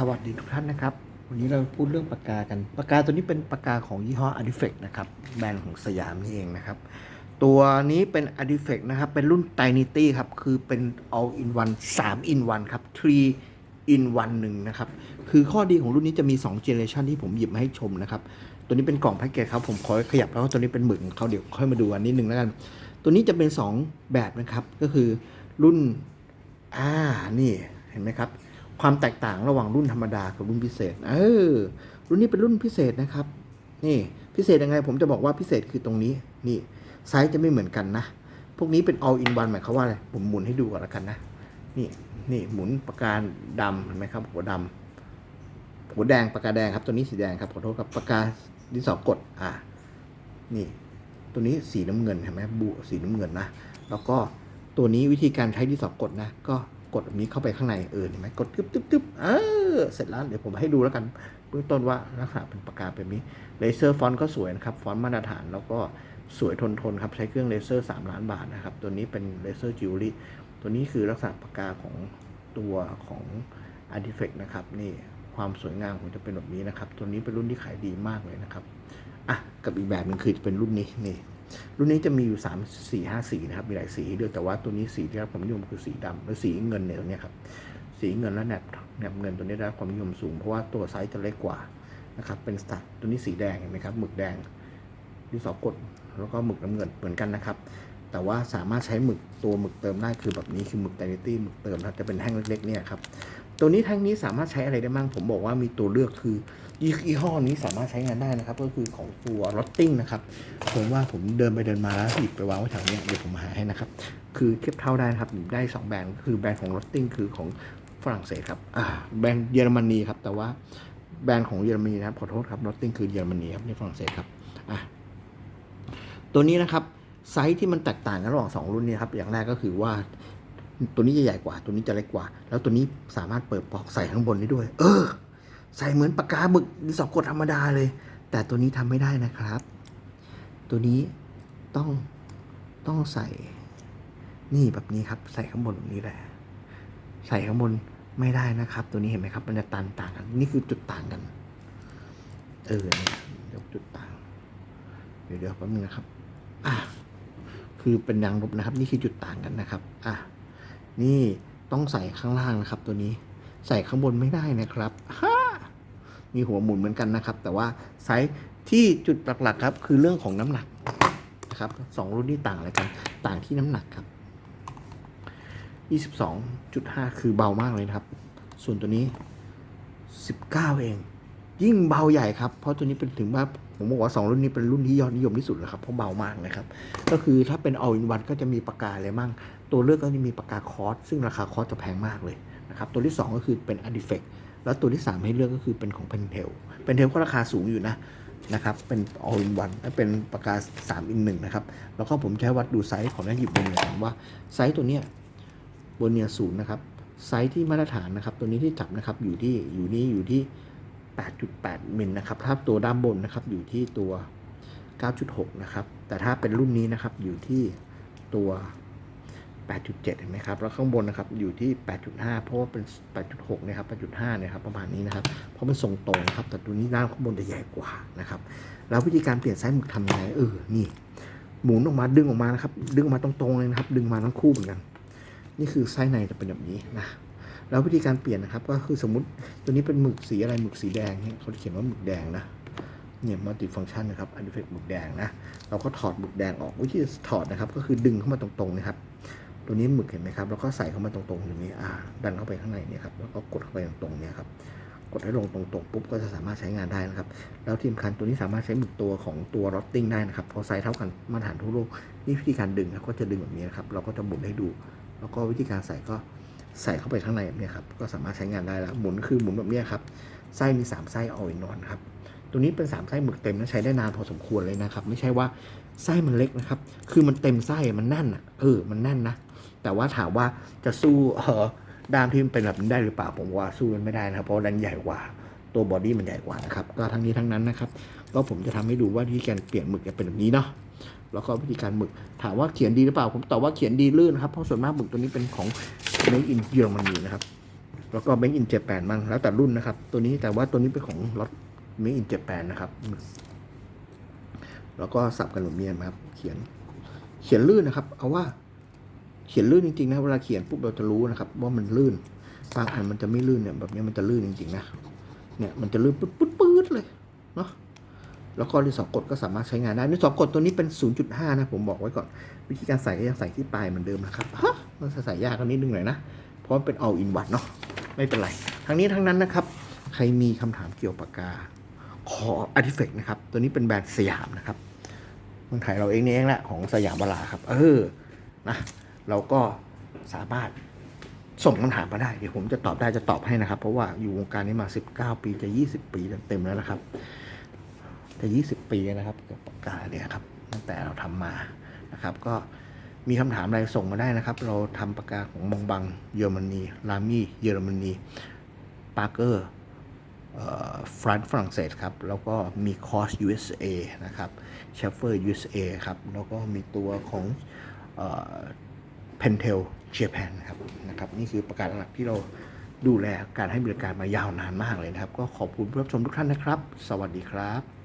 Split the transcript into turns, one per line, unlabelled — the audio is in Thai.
สวัสดีทุกท่านนะครับ วันนี้เราพูดเรื่องปากกากัน ปากกาตัวนี้เป็นปากกาของยี่ห้อ a d i f e c t นะครับ แบรนด์ของสยามนี่เองนะครับ ตัวนี้เป็น a d i f e c t นะครับ เป็นรุ่น Trinity ครับ คือเป็น all in one 3 in 1ครับ 3 in 1หนึ่งนะครับ คือข้อดีของรุ่นนี้จะมี 2 generation ที่ผมหยิบมาให้ชมนะครับ ตัวนี้เป็นกล่องแพ็กเกจครับ ผมขอขยับแล้วก็ตัวนี้เป็นหมึกของเขาเดี๋ยวค่อยมาดูอันนิดนึงแล้วกัน ตัวนี้จะเป็น 2 แบบนะครับ ก็คือรุ่น อ่า นี่ เห็นไหมครับ ความแตกต่างระหว่างรุ่นธรรมดากับรุ่นพิเศษ เออ รุ่นนี้เป็นรุ่นพิเศษนะครับ นี่พิเศษยังไง ผมจะบอกว่าพิเศษคือตรงนี้ นี่ไซส์จะไม่เหมือนกันนะ พวกนี้เป็น all in one หมายความว่าอะไร ผมหมุนให้ดูก่อนแล้วกันนะ นี่นี่หมุนปากกาดำเห็นไหมครับ หัวดำหัวแดงปากกาแดงครับ ตัวนี้สีแดงครับ ขอโทษครับปากกาดินสอกด อ่า นี่ ตัวนี้สีน้ำเงินเห็นไหมบุสีน้ำเงินนะ แล้วก็ตัวนี้วิธีการใช้ที่สองกดนะ ก็ กดนี้เข้าไปข้างในเออเห็นไหมกดตึ๊บตึ๊บตึ๊บเออเสร็จแล้วเดี๋ยวผมให้ดูแล้วกันเบื้องต้นว่าลักษณะเป็นปากกาแบบนี้เลเซอร์ฟอนต์ก็สวยนะครับฟอนต์มาตรฐานแล้วก็สวยทนทนครับใช้เครื่องเลเซอร์ 3 ล้านบาทนะครับ ตัวนี้เป็นเลเซอร์จิวเวลรี่ตัวนี้คือลักษณะปากกาของตัวของ a r t i f a c t นะครับนี่ความสวยงามของจะเป็นแบบนี้นะครับ ตัวนี้เป็นรุ่นที่ขายดีมากเลยนะครับอะกับอีกแบบหนึ่งคือจะเป็นรุ่นนี้นี่ รุ่นนี้จะมีอยู่ 3 4 5 สีนะครับ มีหลายสีด้วยแต่ว่าตัวนี้สีที่รับความนิยมคือสีดำและสีเงินเนี่ยตัวเนี้ยครับ สีเงินและแหนบแหนบเงินตัวนี้ได้รับความนิยมสูงเพราะว่าตัวไซส์จะเล็กกว่านะครับ เป็นสตัดตัวนี้สีแดงเห็นไหมครับ หมึกแดงที่สอกดแล้วก็หมึกน้ำเงินเหมือนกันนะครับ แต่ว่าสามารถใช้หมึกตัวหมึกเติมได้คือแบบนี้คือหมึกไดนิตี้หมึกเติมนะจะเป็นแท่งเล็กๆเนี่ยครับ ตัวนี้แท่งนี้สามารถใช้อะไรได้บ้างผมบอกว่ามีตัวเลือกคือยี่ห้อนี้สามารถใช้งานได้นะครับ ก็คือของตัวรถติ้งนะครับ ผมว่าผมเดินไปเดินมาแล้วหยิบไปวางไว้แถวเนี้ยเดี๋ยวผมหาให้นะครับ คือเทียบเท่าได้นะครับหยิบได้ 2 แบรนด์คือแบรนด์ของรถติ้งคือของฝรั่งเศสครับอ่าแบรนด์เยอรมนีครับ แต่ว่าแบรนด์ของเยอรมนีนะครับขอโทษครับรถติ้งคือเยอรมนีครับนี่ฝรั่งเศสครับอะตัวนี้นะครับไซส์ที่มันแตกต่างกันระหว่างสองรุ่นนี้ครับอย่างแรกก็คือว่า ตัวนี้จะใหญ่กว่า ตัวนี้จะเล็กกว่า แล้วตัวนี้สามารถเปิดปลอกใส่ข้างบนได้ด้วย เออ ใส่เหมือนปากกาหมึกดินสอกดธรรมดาเลย แต่ตัวนี้ทำไม่ได้นะครับ ตัวนี้ต้องต้องใส่ นี่แบบนี้ครับ ใส่ข้างบนแบบนี้แหละ ใส่ข้างบนไม่ได้นะครับ ตัวนี้เห็นไหมครับ มันจะตันต่างกัน นี่คือจุดต่างกัน เออเนี่ยเดี๋ยวจุดต่าง เดี๋ยวเดี๋ยวแป๊บนึงนะครับ อะคือเป็นยางลบนะครับ นี่คือจุดต่างกันนะครับ อะ นี่ต้องใส่ข้างล่างนะครับ ตัวนี้ใส่ข้างบนไม่ได้นะครับฮมีหัวหมุนเหมือนกันนะครับ แต่ว่าไซส์ที่จุดหลักๆครับ คือเรื่องของน้ำหนักนะครับสองรุ่นนี้ต่างอะไรกันต่างที่น้ำหนักครับ22.5 คือเบามากเลยนะครับ ส่วนตัวนี้ 19 เอง ยิ่งเบาใหญ่ครับ เพราะตัวนี้เป็นถึงว่าผมบอกว่าสองรุ่นนี้เป็นรุ่นที่ยอดนิยมที่สุดแล้วครับเพราะเบามากนะครับ ก็คือถ้าเป็น all in one ก็จะมีปากกาอะไรมั่ง ตัวเลือกก็จะมีปากกาคอร์สซึ่งราคาคอร์สจะแพงมากเลยนะครับตัวที่ 2 ก็คือเป็น a d i f e c t แล้วตัวที่ 3 ให้เลือกก็คือเป็นของ Pentel Pentel ก็ราคาสูงอยู่นะนะครับเป็น all in one และเป็นปากกา3 in 1นะครับแล้วก็ผมใช้วัดดูไซส์ของน้าหยิบบนเนี่ยว่าไซส์ตัวเนี้ยบนเนี่ยศูนย์นะครับไซส์ที่มาตรฐานนะครับตัวนี้ที่จับนะครับอยู่ที่อยู่นี่อยู่ที่ 8.8มิลนะครับ ถ้าตัวด้านบนนะครับอยู่ที่ตัว 9.6 นะครับ แต่ถ้าเป็นรุ่นนี้นะครับอยู่ที่ตัว 8.7 เห็นไหมครับ แล้วข้างบนนะครับอยู่ที่ 8.5 เพราะว่าเป็น 8.6 นะครับ 8.5เนี่ยครับ ประมาณนี้นะครับ เพราะมันทรงตรงครับ แต่ตัวนี้ด้านข้างบนจะใหญ่กว่านะครับ แล้ววิธีการเปลี่ยนไซส์หมึกทำยังไง เออ นี่ หมุนออกมาดึงออกมานะครับ ดึงออกมาตรงๆเลยนะครับ ดึงมาทั้งคู่เหมือนกัน นี่คือไส้ในจะเป็นแบบนี้นะ แล้ววิธีการเปลี่ยนนะครับ ก็คือสมมติตัวนี้เป็นหมึกสีอะไรหมึกสีแดงเนี่ยเขาเขียนว่าหมึกแดงนะเนี่ยมัลติฟังชันนะครับอันนี้เป็นหมึกแดงนะเราก็ถอดหมึกแดงออกวิธีถอดนะครับ ก็คือดึงเข้ามาตรงๆนะครับตัวนี้หมึกเห็นไหมครับ แล้วก็ใส่เข้ามาตรงๆอย่างนี้อ่าดันเข้าไปข้างในเนี่ยครับแล้วก็กดเข้าไปตรงๆเนี่ยครับกดให้ลงตรงๆปุ๊บก็จะสามารถใช้งานได้นะครับ แล้วที่สำคัญตัวนี้สามารถใช้หมึกตัวของตัวรอตติ้งได้นะครับเพราะไซส์เท่ากันมาตรฐานทั่วโลกนี่วิธีการดึงครับก็จะดึงแบบนี้นะครับเราก็จะหมุนให้ดู แล้วก็วิธีการใส่ก็ ใส่เข้าไปข้างในแบบนี้ครับก็สามารถใช้งานได้แล้วหมุนคือหมุนแบบนี้ครับไส้มี 3 ไส้ออยนอนครับตัวนี้เป็น 3 ไส้หมึกเต็มนะใช้ได้นานพอสมควรเลยนะครับ ไม่ใช่ว่าไส้มันเล็กนะครับ คือมันเต็มไส้มันแน่นอะเออมันแน่นนะ แต่ว่าถามว่าจะสู้เออด้ามที่มันเป็นแบบนี้ได้หรือเปล่าผมว่าสู้มันไม่ได้นะครับเพราะดันใหญ่กว่าตัวบอดี้มันใหญ่กว่านะครับก็ทั้งนี้ทั้งนั้นนะครับก็ผมจะทำให้ดูว่าวิธีการเปลี่ยนหมึกจะเป็นแบบนี้เนาะแล้วก็วิธีการหมึกถามว่าเขียนดีหรือเปล่า ผมตอบว่าเขียนดีลื่นครับเพราะส่วนมากหมึกตัวนี้เป็นของ ในอินเยอรมนีนะครับ แล้วก็ Make in Japan บ้างแล้วแต่รุ่นนะครับ ตัวนี้แต่ว่าตัวนี้เป็นของรถ Make in Japan นะครับ แล้วก็สับกันหนุนเมียนครับ เขียน เขียนลื่นนะครับ เอาว่า เขียนลื่นจริงๆนะเวลาเขียนปุ๊บเราจะรู้นะครับ ว่ามันลื่น บางอันมันจะไม่ลื่นเนี่ยแบบนี้มันจะลื่นจริงๆนะ เนี่ยมันจะลื่นปื๊ดปื๊ดปื๊ดเลยเนาะ แล้วก็ดินสอกดก็สามารถใช้งานได้ดินสอกดตัวนี้เป็น 0.5 นะผมบอกไว้ก่อน วิธีการใส่ก็ยังใส่ที่ปลายเหมือนเดิมนะครับฮะมันใส่ยากกันนิดนึงหน่อยนะเพราะมันเป็น all in one เนาะไม่เป็นไร ทั้งนี้ทั้งนั้นนะครับ ใครมีคำถามเกี่ยวกับปากกา ขอ Artifact นะครับ ตัวนี้เป็นแบรนด์สยามนะครับเมืองไทยเราเองนี่เองแหละของสยามบาลาครับ เออนะเราก็สามารถส่งคำถามมาได้ เดี๋ยวผมจะตอบได้จะตอบให้นะครับ เพราะว่าอยู่วงการนี้มา 19 ปีจะ 20 ปีเต็มๆแล้วนะครับ จะ20 ปีนะครับกับปากกาเนี่ยครับตั้งแต่เราทำมานะครับ ก็มีคำถามอะไรส่งมาได้นะครับ เราทำปากกาของมองบังเยอรมนีลามี่เยอรมนีปาร์เกอร์ฟรานฝรั่งเศสครับ แล้วก็มีคอส USA นะครับเชฟเฟอร์ USA ครับ แล้วก็มีตัวของเพนเทลเจแปนครับนะครับ นี่คือประกาศหลักที่เราดูแลการให้บริการมายาวนานมากเลยนะครับ ก็ขอบคุณผู้รับชมทุกท่านนะครับ สวัสดีครับ